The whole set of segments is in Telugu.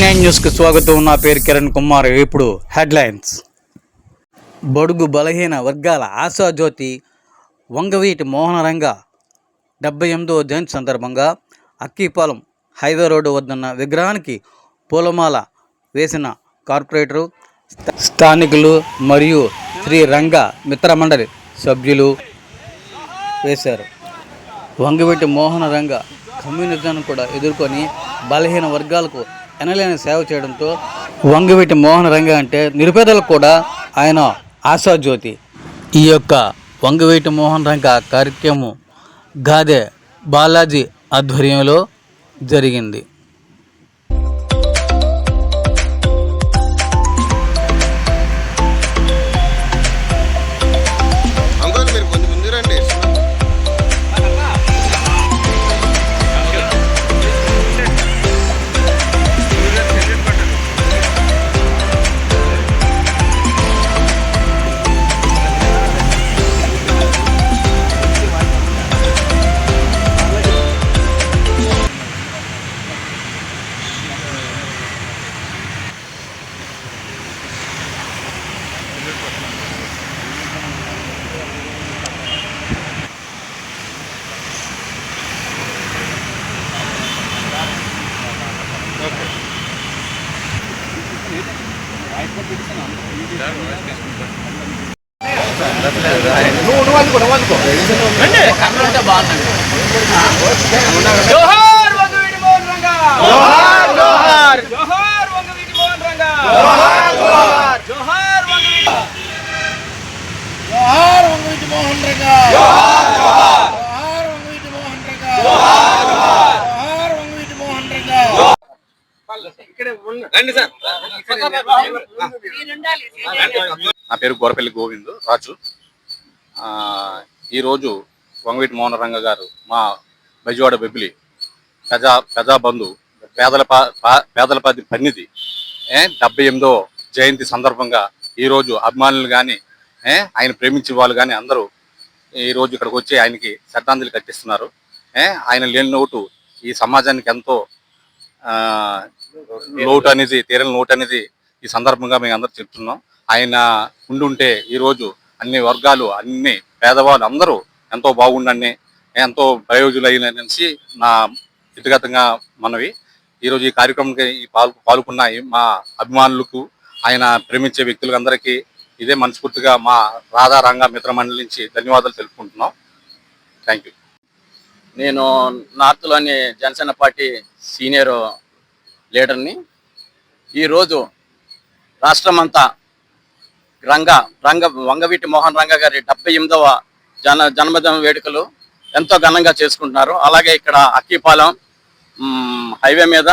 నైన్ న్యూస్కి స్వాగతం. నా పేరు కిరణ్ కుమార్. ఇప్పుడు హెడ్లైన్స్. బడుగు బలహీన వర్గాల ఆశాజ్యోతి వంగవీటి మోహనరంగ డెబ్బై ఎనిమిదో జయంతి సందర్భంగా అక్కిపాలెం హైవే రోడ్డు వద్దన్న విగ్రహానికి పూలమాల వేసిన కార్పొరేటరు స్థానికులు మరియు శ్రీ రంగ మిత్రమండలి సభ్యులు వేశారు. వంగవీటి మోహన రంగ కమ్యూనిజాన్ని కూడా ఎదుర్కొని బలహీన వర్గాలకు ఎనలేని సేవ చేయడంతో వంగవీటి మోహన రంగ అంటే నిరుపేదలకు కూడా ఆయన ఆశాజ్యోతి ఈ యొక్క వంగవీటి మోహన్ రంగ కార్యక్రమం గాదే బాలాజీ ఆధ్వర్యంలో జరిగింది. జోహార్ వంగవీటి మోహన్ రంగా. జోహార్ జోహార్. జోహార్ వంగవీటి మోహన్ రంగా. జోహార్ జోహార్. జోహార్ వంగవీటి రండి సార్. నా పేరు గోరపల్లి గోవింద్ రాజు. ఆ, ఈరోజు వంగవీటి మోహన రంగ గారు మా బెజవాడ బెబిలి ప్రజా ప్రజాబంధు పేదల పా- పా- పేదల పది పన్నిది ఏ డెబ్బై ఎనిమిదో జయంతి సందర్భంగా ఈరోజు అభిమానులు కానీ ఆయన ప్రేమించే వాళ్ళు కానీ అందరూ ఈరోజు ఇక్కడికి వచ్చి ఆయనకి శ్రద్ధాంజలి కట్టిస్తున్నారు ఆయన లేని లోటు ఈ సమాజానికి ఎంతో ఆ, లోటు అనేది తీరని లోటు అనేది ఈ సందర్భంగా మేము అందరూ చెప్తున్నాం. ఆయన ఉండుంటే ఈరోజు అన్ని వర్గాలు అన్ని పేదవాళ్ళు అందరూ ఎంతో బాగుండని ఎంతో ప్రయోజనైనసి నా వ్యక్తిగతంగా మనవి. ఈరోజు ఈ కార్యక్రమంకి ఈ పాల్ పాల్గొన్న మా అభిమానులకు ఆయన ప్రేమించే వ్యక్తులందరికీ ఇదే మనస్ఫూర్తిగా మా రాధారంగ మిత్ర మండలి నుంచి ధన్యవాదాలు తెలుపుకుంటున్నాం. థ్యాంక్ యూ నేను నార్త్లోని జనసేన పార్టీ సీనియర్ లీడర్ని. ఈరోజు రాష్ట్రమంతా రంగ రంగ వంగవీటి మోహన్ రంగ గారి డెబ్బై ఎనిమిదవ జన జన్మదిన వేడుకలు ఎంతో ఘనంగా చేసుకుంటున్నారు. అలాగే ఇక్కడ అక్కిపాలెం హైవే మీద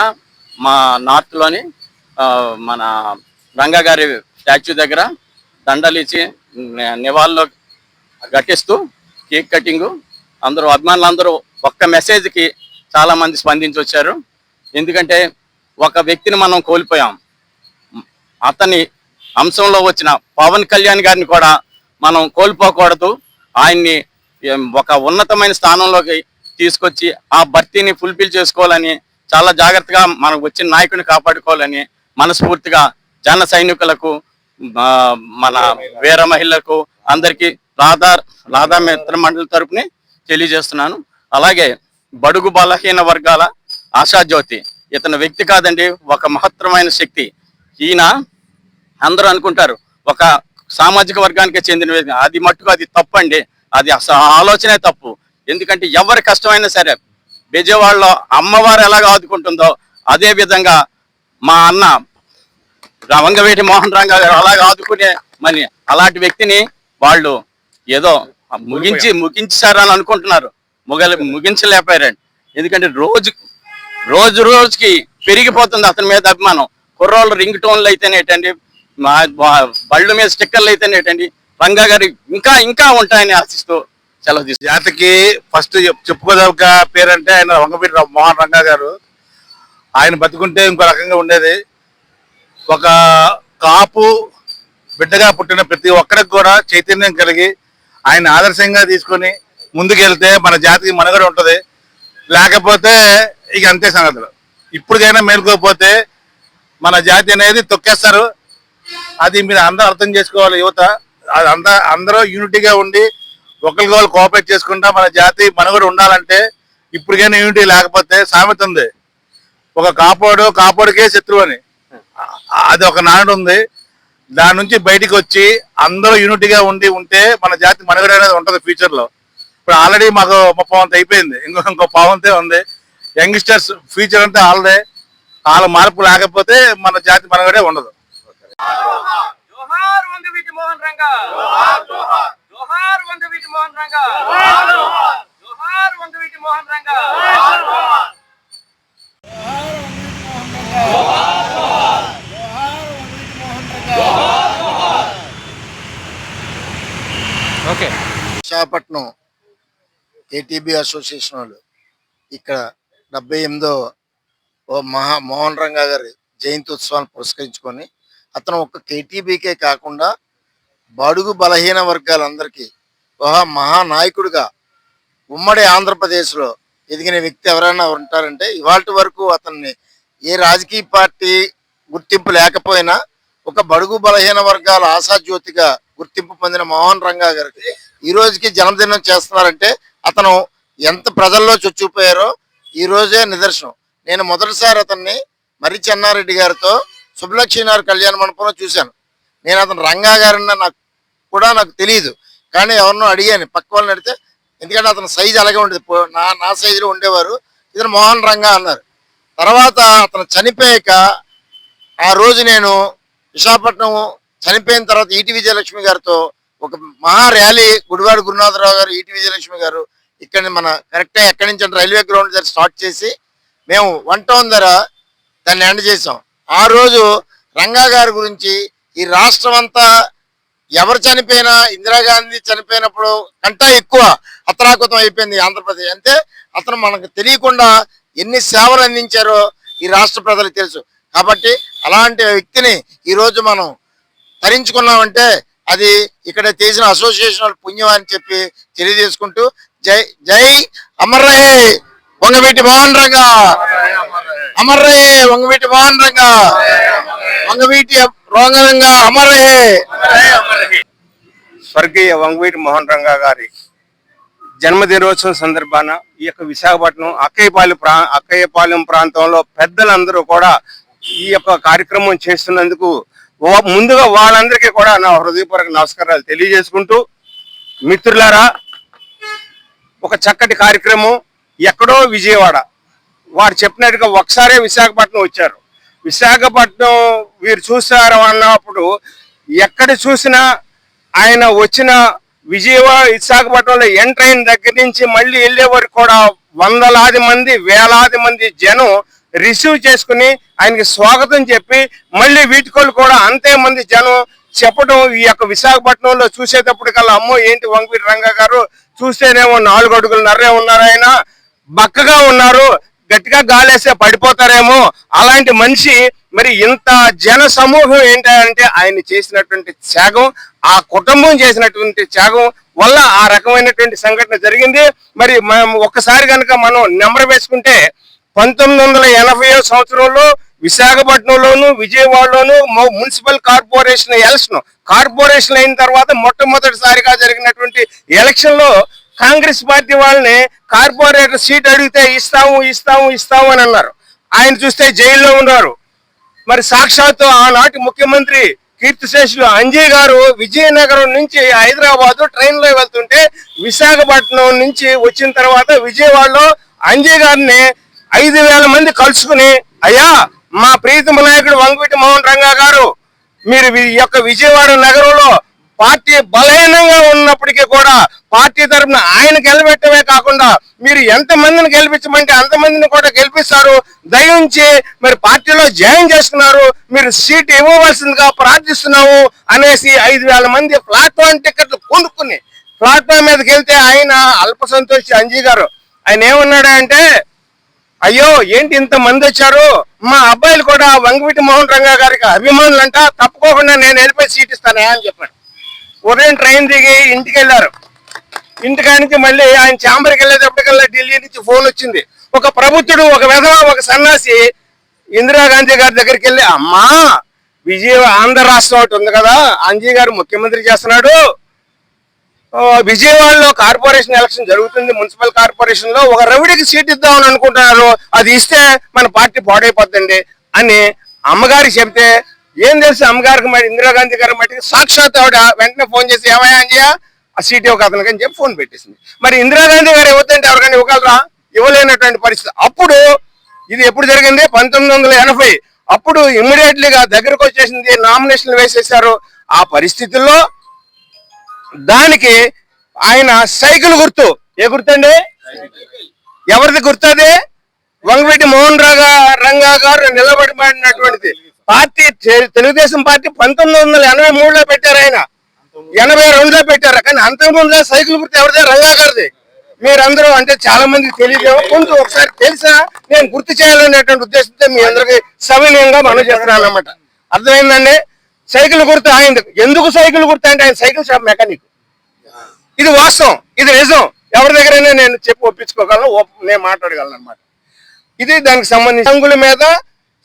మా నార్త్లోని మన రంగ గారి స్టాచ్యూ దగ్గర దండలు ఇచ్చి నివాళులు ఘటిస్తూ కేక్ కటింగ్ అందరూ అభిమానులందరూ ఒక్క మెసేజ్కి చాలామంది స్పందించి వచ్చారు ఎందుకంటే ఒక వ్యక్తిని మనం కోల్పోయాం. అతని అంశంలో వచ్చిన పవన్ కళ్యాణ్ గారిని కూడా మనం కోల్పోకూడదు. ఆయన్ని ఒక ఉన్నతమైన స్థానంలోకి తీసుకొచ్చి ఆ భర్తీని ఫుల్ఫిల్ చేసుకోవాలని చాలా జాగ్రత్తగా మనకు వచ్చిన నాయకుని కాపాడుకోవాలని మనస్ఫూర్తిగా జన సైనికులకు మన వీర మహిళలకు అందరికీ రాధా రాధా మిత్ర మండలి తరపుని తెలియజేస్తున్నాను. అలాగే బడుగు బలహీన వర్గాల ఆశాజ్యోతి ఇతను వ్యక్తి కాదండి ఒక మహత్తరమైన శక్తి. ఈయన అందరూ అనుకుంటారు ఒక సామాజిక వర్గానికి చెందిన అది మట్టుకు అది తప్పు అండి అది అసలు ఆలోచనే తప్పు. ఎందుకంటే ఎవరి కష్టమైనా సరే విజయవాడలో అమ్మవారు ఎలాగ ఆదుకుంటుందో అదే విధంగా మా అన్న వంగవేటి మోహన్ రంగ గారు అలాగ ఆదుకునే మరి అలాంటి వ్యక్తిని వాళ్ళు ఏదో ముగించి ముగించారని అనుకుంటున్నారు. ముగలి ముగించలేకపోయారండి. ఎందుకంటే రోజు రోజు రోజుకి పెరిగిపోతుంది అతని మీద అభిమానం. కుర్రోళ్ళు రింగ్ టోన్లు అయితేనేటండి మా మా- బళ్ళు మీద స్టిక్కర్లు అయితేనేటండి రంగా గారి ఇంకా ఇంకా ఉంటాయని ఆశిస్తూ సెలవు తీసుకుంటాను జాతికి ఫస్ట్ చెప్పుకోదగ్గ పేరంటే ఆయన వంగపీటి మోహన్ రంగా గారు. ఆయన బతుకుంటే ఇంకో రకంగా ఉండేది. ఒక కాపు బిడ్డగా పుట్టిన ప్రతి ఒక్కరికి కూడా చైతన్యం కలిగి ఆయన ఆదర్శంగా తీసుకొని ముందుకెళ్తే మన జాతికి మనుగడ ఉంటుంది. లేకపోతే ఇక అంతే సంగతులు. ఇప్పటికైనా మేలుకోకపోతే మన జాతి అనేది తొక్కేస్తారు. అది మీరు అందరూ అర్థం చేసుకోవాలి యువత. అది అంద అందరూ యూనిటీగా ఉండి ఒకరికి వాళ్ళు కోఆపరేట్ చేసుకుంటా మన జాతి మనుగడ ఉండాలంటే ఇప్పటికైనా యూనిటీ లేకపోతే సామెత ఉంది. ఒక కాపాడు కాపాడుకే శత్రువు అని. అది ఒక నాడు ఉంది. దాని నుంచి బయటికి వచ్చి అందరూ యూనిటీగా ఉండి ఉంటే మన జాతి మనుగడ అనేది ఉంటుంది ఫ్యూచర్లో ఇప్పుడు ఆల్రెడీ మాకు ముప్పై వంత అయిపోయింది. ఇంకో ఇంకో పావంతే ఉంది. యంగ్స్టర్స్ ఫ్యూచర్ అంతా ఆల్రెడీ వాళ్ళ మార్పు లేకపోతే మన జాతి మనుగడే ఉండదు. జోహార్ వంగవీటి మోహన్ రంగా. జోహార్ వంగవీటి మోహన్ రంగా. జోహార్ Vangaveeti Mohan Ranga. Okay. Visakhapatnam KTB association వాళ్ళు ఇక్కడ డెబ్బై ఎనిమిదో ఓ మహా మోహన్ రంగా గారి జయంతి ఉత్సవాన్ని పురస్కరించుకొని అతను ఒక కేటీబీకే కాకుండా బడుగు బలహీన వర్గాలందరికీ ఒక మహానాయకుడిగా ఉమ్మడి ఆంధ్రప్రదేశ్లో ఎదిగిన వ్యక్తి ఎవరైనా ఉంటారంటే ఇవాటి వరకు అతన్ని ఏ రాజకీయ పార్టీ గుర్తింపు లేకపోయినా ఒక బడుగు బలహీన వర్గాల ఆశాజ్యోతిగా గుర్తింపు పొందిన మోహన్ రంగా గారికి ఈ రోజుకి జన్మదినం చేస్తున్నారంటే అతను ఎంత ప్రజల్లో చొచ్చుకుపోయారో ఈ రోజే నిదర్శనం. నేను మొదటిసారి అతన్ని మరి చెన్నారెడ్డి గారితో సుబ్బలక్ష్మీనారాయణ కళ్యాణ మండపంలో చూశాను. నేను అతను రంగా గారన్న నాకు కూడా నాకు తెలియదు కానీ ఎవరినో అడిగాను పక్క వాళ్ళని అడిగితే ఎందుకంటే అతని సైజు అలాగే ఉండేది. నా నా సైజులో ఉండేవారు. ఇతను మోహన్ రంగా అన్నారు. తర్వాత అతను చనిపోయాక ఆ రోజు నేను విశాఖపట్నం చనిపోయిన తర్వాత ఈటి విజయలక్ష్మి గారితో ఒక మహా ర్యాలీ గుడివాడ గురునాథరావు గారు ఈటి విజయలక్ష్మి గారు ఇక్కడ మన కరెక్ట్ ఎక్కడి నుంచి రైల్వే గ్రౌండ్ దగ్గర స్టార్ట్ చేసి మేము వన్ టౌన్ ధర దాన్ని ఎండ్ చేసాం. ఆ రోజు రంగా గారి గురించి ఈ రాష్ట్రం అంతా ఎవరు చనిపోయినా ఇందిరాగాంధీ చనిపోయినప్పుడు కంటే ఎక్కువ అతరాకుతం అయిపోయింది ఆంధ్రప్రదేశ్. అంటే అతను మనకు తెలియకుండా ఎన్ని సేవలు అందించారో ఈ రాష్ట్ర ప్రజలకు తెలుసు. కాబట్టి అలాంటి వ్యక్తిని ఈరోజు మనం తరించుకున్నామంటే అది ఇక్కడ చేసిన అసోసియేషన్ పుణ్యం అని చెప్పి తెలియజేసుకుంటూ జై జై అమర్రే పొంగవీటి మోహన్ రంగా! అమర్రే వంగవీటి మోహన్ రంగా వంగవీటి రోంగరంగా అమర్రే. స్వర్గీయ వంగవీటి మోహన్ రంగా గారి జన్మదినోత్సవం సందర్భాన ఈ యొక్క విశాఖపట్నం అక్కయ్యపాలెం ప్రా అక్కయ్యపాలెం ప్రాంతంలో పెద్దలందరూ కూడా ఈ యొక్క కార్యక్రమం చేస్తున్నందుకు ముందుగా వాళ్ళందరికీ కూడా నా హృదయపూర్వక నమస్కారాలు తెలియజేసుకుంటూ మిత్రులారా ఒక చక్కటి కార్యక్రమం ఎక్కడో విజయవాడ. వారు చెప్పినట్టుగా ఒకసారే విశాఖపట్నం వచ్చారు. విశాఖపట్నం వీరు చూస్తారు అన్నప్పుడు ఎక్కడ చూసినా ఆయన వచ్చిన విజయవాడ విశాఖపట్నంలో ఎంటర్ అయిన దగ్గర నుంచి మళ్ళీ వెళ్ళే వరకు కూడా వందలాది మంది వేలాది మంది జనం రిసీవ్ చేసుకుని ఆయనకి స్వాగతం చెప్పి మళ్ళీ వీటికోళ్ళు కూడా అంతే మంది జనం చెప్పడం ఈ యొక్క విశాఖపట్నంలో చూసేటప్పటికల్లా అమ్మో ఏంటి వంగవీటి రంగా గారు? చూస్తేనేమో నాలుగు అడుగులు నర్రే ఉన్నారు ఆయన బక్కగా ఉన్నారు. గట్టిగా గాలేస్తే పడిపోతారేమో అలాంటి మనిషి మరి ఇంత జన సమూహం ఏంటంటే ఆయన చేసినటువంటి త్యాగం ఆ కుటుంబం చేసినటువంటి త్యాగం వల్ల ఆ రకమైనటువంటి సంఘటన జరిగింది. మరి మనం ఒక్కసారి కనుక మనం నెంబర్ వేసుకుంటే పంతొమ్మిది వందల ఎనభై సంవత్సరంలో విశాఖపట్నంలోను విజయవాడలోను మున్సిపల్ కార్పొరేషన్ ఎలక్షన్ కార్పొరేషన్ అయిన తర్వాత మొట్టమొదటిసారిగా జరిగినటువంటి ఎలక్షన్లో కాంగ్రెస్ పార్టీ వాళ్ళని కార్పొరేటర్ సీట్ అడిగితే ఇస్తాము ఇస్తాము ఇస్తాము అని అన్నారు. ఆయన చూస్తే జైల్లో ఉన్నారు. మరి సాక్షాత్తు ఆనాటి ముఖ్యమంత్రి కీర్తిశేషులు అంజయ్ గారు విజయనగరం నుంచి హైదరాబాద్ ట్రైన్లో వెళ్తుంటే విశాఖపట్నం నుంచి వచ్చిన తర్వాత విజయవాడలో అంజయ్ గారిని ఐదు వేల మంది కలుసుకుని అయ్యా మా ప్రీతమ నాయకుడు వంగవీటి మోహన్ రంగా గారు మీరు ఈ యొక్క విజయవాడ నగరంలో పార్టీ బలహీనంగా ఉన్నప్పటికీ కూడా పార్టీ తరఫున ఆయన గెలిపెట్టమే కాకుండా మీరు ఎంత మందిని గెలిపించమంటే అంత మందిని కూడా గెలిపిస్తారు. దయించి మరి పార్టీలో జాయిన్ చేసుకున్నారు. మీరు సీట్ ఇవ్వవలసిందిగా ప్రార్థిస్తున్నాము అనేసి ఐదు వేల మంది ప్లాట్ఫామ్ టికెట్లు కొనుక్కుని ప్లాట్ఫామ్ మీదకి వెళ్తే ఆయన అల్ప సంతోషి అంజీ గారు. ఆయన ఏమన్నాడంటే అయ్యో ఏంటి ఇంత మంది వచ్చారు? మా అబ్బాయిలు కూడా వంగవీటి మోహన్ రంగా గారికి అభిమానులు అంట తప్పుకోకుండా నేను వెళ్ళిపోయి సీట్ ఇస్తానే అని చెప్పాడు. ఉదయం ట్రైన్ దిగి ఇంటికి వెళ్ళారు. ఇంటికానికి మళ్ళీ ఆయన ఛాంబర్కి వెళ్ళేటప్పటికల్లా ఢిల్లీ నుంచి ఫోన్ వచ్చింది. ఒక ప్రభుత్వుడు ఒక విధవ ఒక సన్యాసి ఇందిరాగాంధీ గారి దగ్గరికి వెళ్ళి అమ్మా విజయ ఆంధ్ర రాష్ట్రం ఒకటి ఉంది కదా అంజీ గారు ముఖ్యమంత్రి చేస్తున్నాడు. విజయవాడలో కార్పొరేషన్ ఎలక్షన్ జరుగుతుంది. మున్సిపల్ కార్పొరేషన్లో ఒక రవిడికి సీట్ ఇద్దామని అనుకుంటున్నారు. అది ఇస్తే మన పార్టీ పాడైపోతుంది అని అమ్మగారికి చెప్తే ఏం తెలుసు అమ్మగారికి మరి ఇందిరాగాంధీ గారి మట్టికి సాక్షాత్ ఆవిడ వెంటనే ఫోన్ చేసి ఏమయ్యా అంజయ్య ఆ సీట్ ఒక అతనికి అని చెప్పి ఫోన్ పెట్టేసింది. మరి ఇందిరాగాంధీ గారు ఇవ్వద్దంటే ఎవరికైనా ఇవ్వగలరా? ఇవ్వలేనటువంటి పరిస్థితి. అప్పుడు ఇది ఎప్పుడు జరిగింది? పంతొమ్మిది వందల ఎనభై. అప్పుడు ఇమ్మీడియట్లీగా దగ్గరకు వచ్చేసింది నామినేషన్లు వేసేసారు ఆ పరిస్థితుల్లో దానికి ఆయన సైకిల్ గుర్తు. ఏ గుర్తండి? ఎవరిది గుర్తది? వంగవీటి మోహన్ రాగా రంగా గారు నిలబడినటువంటిది పార్టీ తెలుగుదేశం పార్టీ పంతొమ్మిది వందల ఎనభై మూడులో పెట్టారు ఆయన. ఎనభై రెండులో పెట్టారు. కానీ అంతకుముందులో సైకిల్ గుర్తు ఎవరిదే? రంగా గారిది మీరందరూ అంటే చాలా మందికి తెలియదేమో కొంచెం ఒకసారి తెలుసా? నేను గుర్తు చేయాలనేటువంటి ఉద్దేశంతో మీ అందరికి సవినీయంగా మనం చేస్తున్నాను అనమాట అర్థమైందండి? సైకిల్ గుర్తు ఆయన ఎందుకు సైకిల్ గుర్తు అంటే ఆయన సైకిల్ షాప్ మెకానిక్. ఇది వాస్తవం. ఇది నిజం. ఎవరి దగ్గరైనా నేను చెప్పి ఒప్పించుకోగలను. నేను మాట్లాడగలను అనమాట ఇది దానికి సంబంధించి రంగుల మీద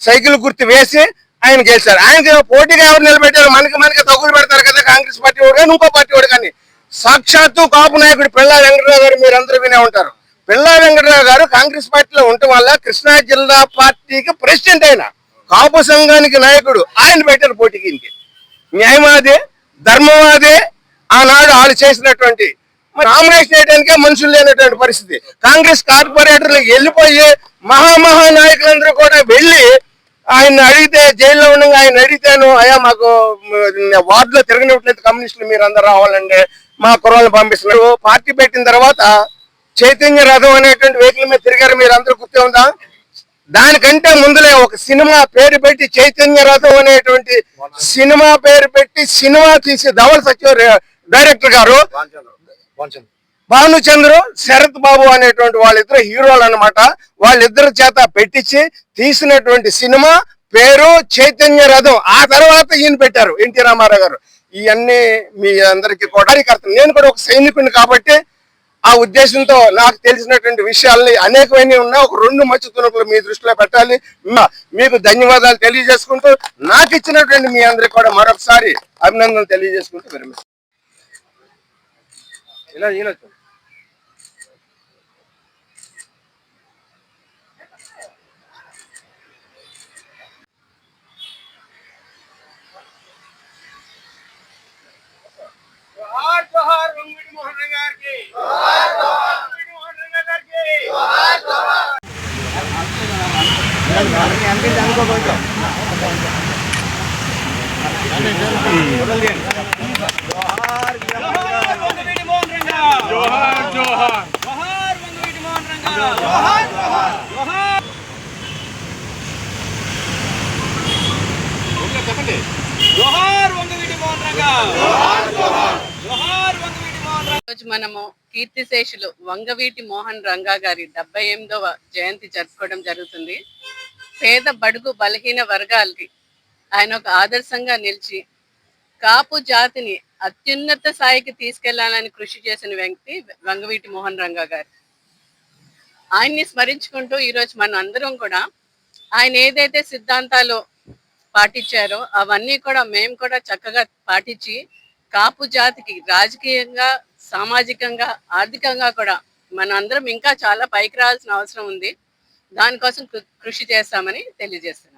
సైకిల్ గుర్తు వేసి ఆయన గెలిచారు ఆయనకి పోటీగా ఎవరు నిలబెట్టారు మనకి మనకి తగులు పెడతారు కదా కాంగ్రెస్ పార్టీ వాడు కానీ ఇంకో పార్టీ వాడు కానీ. సాక్షాత్తు కాపు నాయకుడు పిల్లా వెంకటరావు గారు మీరు అందరూ వినే ఉంటారు. పిల్లా వెంకటరావు గారు కాంగ్రెస్ పార్టీలో ఉండటం వల్ల కృష్ణా జిల్లా పార్టీకి ప్రెసిడెంట్ ఆయన కాపు సంఘానికి నాయకుడు ఆయన పెట్టారు పోటీకి ఈయనకి. న్యాయవాదే ధర్మవాదే ఆనాడు వాళ్ళు చేసినటువంటి నామినేషన్ వేయడానికే మనుషులు లేనటువంటి పరిస్థితి. కాంగ్రెస్ కార్పొరేటర్లకు వెళ్ళిపోయి మహామహా నాయకులందరూ కూడా వెళ్ళి ఆయన అడిగితే జైల్లో ఉండగా ఆయన అడిగితేను అయ్యా మాకు వార్డులో తిరగనివ్వట్లేదు కమ్యూనిస్టులు మీరు అందరు రావాలండి మా కుర్రాలను పంపిస్తున్నారు. పార్టీ పెట్టిన తర్వాత చైతన్య రథం అనేటువంటి వెహికల్ మీద తిరిగారు. మీరు అందరూ గుర్తే ఉందా? దానికంటే ముందులే ఒక సినిమా పేరు పెట్టి చైతన్య రథం అనేటువంటి సినిమా పేరు పెట్టి సినిమా తీసి ధవల్ సచివ డైరెక్టర్ గారు భానుచంద్రు శరత్ బాబు అనేటువంటి వాళ్ళిద్దరు హీరోలు అన్నమాట. వాళ్ళిద్దరి చేత పెట్టించి తీసినటువంటి సినిమా పేరు చైతన్య రథం. ఆ తర్వాత ఈయన పెట్టారు ఎన్టీ రామారావు గారు. ఇవన్నీ మీ అందరికి కూడా నేను కూడా ఒక సైనికుని కాబట్టి ఆ ఉద్దేశంతో నాకు తెలిసినటువంటి విషయాల్ని అనేకమైనవి ఉన్నా ఒక రెండు మచ్చు తుణుకులు మీ దృష్టిలో పెట్టాలి. మీకు ధన్యవాదాలు తెలియజేసుకుంటూ నాకు ఇచ్చినటువంటి మీ అందరికి కూడా మరొకసారి అభినందనలు తెలియజేసుకుంటూ విరమిస్తాను. ఇలా ఇలా చూడు. జోహార్ జోహార్ వంగవీటి మోహన్ రంగా గారికి జోహార్ జోహార్ వంగవీటి మోహన్ రంగా గారికి జోహార్ జోహార్ జోహార్ వంగవీటి మోహన్ రంగా జోహార్ వంగవీటి మోహన్ రంగా జోహార్ జోహార్ జోహార్ వంగవీటి మోహన్ రంగా రోజు మనము కీర్తిశేషులు వంగవీటి మోహన్ రంగా గారి డెబ్బై ఎనిమిదవ జయంతి జరుపుకోవడం జరుగుతుంది. పేద బడుగు బలహీన వర్గాలకి ఆయన ఒక ఆదర్శంగా నిలిచి కాపు జాతిని అత్యున్నత స్థాయికి తీసుకెళ్ళాలని కృషి చేసిన వ్యక్తి వంగవీటి మోహన్ రంగా గారు. ఆయన్ని స్మరించుకుంటూ ఈరోజు మనం అందరం కూడా ఆయన ఏదైతే సిద్ధాంతాలు పాటించారో అవన్నీ కూడా మేము కూడా చక్కగా పాటించి కాపు జాతికి రాజకీయంగా సామాజికంగా ఆర్థికంగా కూడా మన అందరం ఇంకా చాలా పైకి రావాల్సిన అవసరం ఉంది. దానికోసం కృ- కృషి చేస్తామని తెలియజేస్తున్నాం.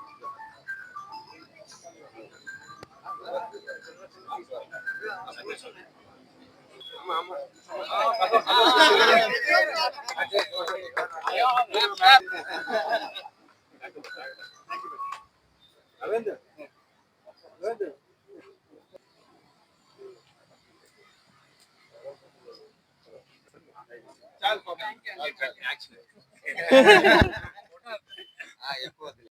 Lavender. Lavender. చాలు యాక్చువల్